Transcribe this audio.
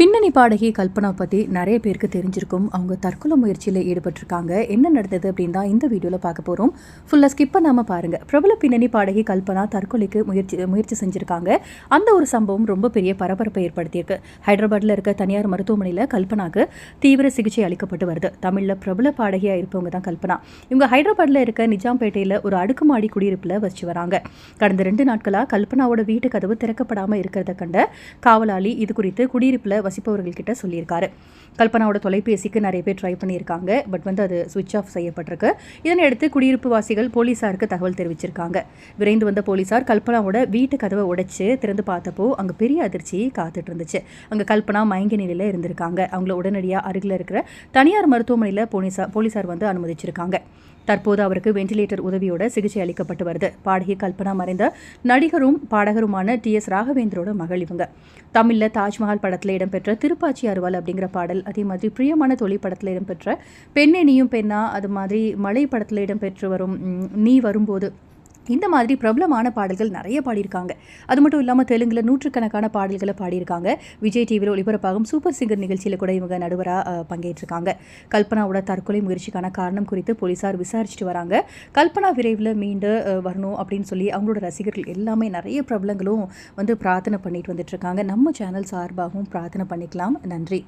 பின்னணி பாடகி கல்பனா பற்றி நிறைய பேருக்கு தெரிஞ்சிருக்கும். அவங்க தற்கொலை முயற்சியில் ஈடுபட்டிருக்காங்க. என்ன நடந்தது அப்படின்னு தான் இந்த வீடியோவில் பார்க்க போகிறோம் ஃபுல்லாக ஸ்கிப் பண்ணாமல் பாருங்கள் பிரபல பின்னணி பாடகி கல்பனா தற்கொலைக்கு முயற்சி முயற்சி செஞ்சுருக்காங்க. அந்த ஒரு சம்பவம் ரொம்ப பெரிய பரபரப்பை ஏற்படுத்தியிருக்கு. ஹைதராபாத்தில் இருக்க தனியார் மருத்துவமனையில் கல்பனாக்கு தீவிர சிகிச்சை அளிக்கப்பட்டு வருது. தமிழில் பிரபல பாடகியாக இருப்பவங்க தான் கல்பனா. இவங்க ஹைதராபாத்தில் இருக்க நிஜாம்பேட்டையில் ஒரு அடுக்குமாடி குடியிருப்பில் வச்சு வராங்க. கடந்த ரெண்டு நாட்களாக கல்பனாவோட வீட்டு கதவு திறக்கப்படாமல் இருக்கிறத கண்ட காவலாளி இது குறித்து குடியிருப்பில் வசிப்பவர்கள்கிட்ட சொல்லியிருக்காரு. கல்பனாவோட தொலைபேசிக்கு நிறைய பேர் ட்ரை பண்ணியிருக்காங்க. பட் வந்து அது சுவிட்ச் ஆஃப் செய்யப்பட்டிருக்கு. இதனையடுத்து குடியிருப்பு வாசிகள் போலீஸாருக்கு தகவல் தெரிவிச்சிருக்காங்க. விரைந்து வந்த போலீஸார் கல்பனாவோட வீட்டு கதவை உடைச்சு திறந்து பார்த்தப்போ அங்கே பெரிய அதிர்ச்சி காத்துட்டு இருந்துச்சு. அங்கே கல்பனா மயங்க நிலையில் இருந்திருக்காங்க. அவங்கள உடனடியாக அருகில் இருக்கிற தனியார் மருத்துவமனையில் போலீஸார் போலீஸார் வந்து அனுமதிச்சிருக்காங்க. தற்போது அவருக்கு வென்டிலேட்டர் உதவியோட சிகிச்சை அளிக்கப்பட்டு வருது. பாடகி கல்பனா மறைந்த நடிகரும் பாடகருமான டி எஸ் ராகவேந்தரோட மகள் இவங்க. தமிழில் தாஜ்மஹால் படத்தில் இடம்பெற்ற திருப்பாச்சி அருவாள் அப்படிங்கிற பாடல் அதே மாதிரி பிரியமான தொழில் படத்தில் இடம்பெற்ற பெண்ணே நீயும் பெண்ணா அது மாதிரி மலை படத்தில் இடம்பெற்று வரும் நீ வரும்போது இந்த மாதிரி பிரபலமான பாடல்கள் நிறைய பாடியிருக்காங்க. அது மட்டும் இல்லாமல் தெலுங்கில் நூற்றுக்கணக்கான பாடல்களை பாடியிருக்காங்க. விஜய் டிவியில் ஒளிபரப்பாகும் சூப்பர் சிங்கர் நிகழ்ச்சியில் கூட இவங்க நடுவராக பங்கேற்றிருக்காங்க. கல்பனாவோட தற்கொலை முயற்சிக்கான காரணம் குறித்து போலீஸார் விசாரிச்சுட்டு வராங்க. கல்பனா விரைவில் மீண்டு வரணும் அப்படின்னு சொல்லி அவங்களோட ரசிகர்கள் எல்லாமே நிறைய பிரபலங்களும் வந்து பிரார்த்தனை பண்ணிட்டு வந்துட்டு இருக்காங்க. நம்ம சேனல் சார்பாகவும் பிரார்த்தனை பண்ணிக்கலாம். நன்றி.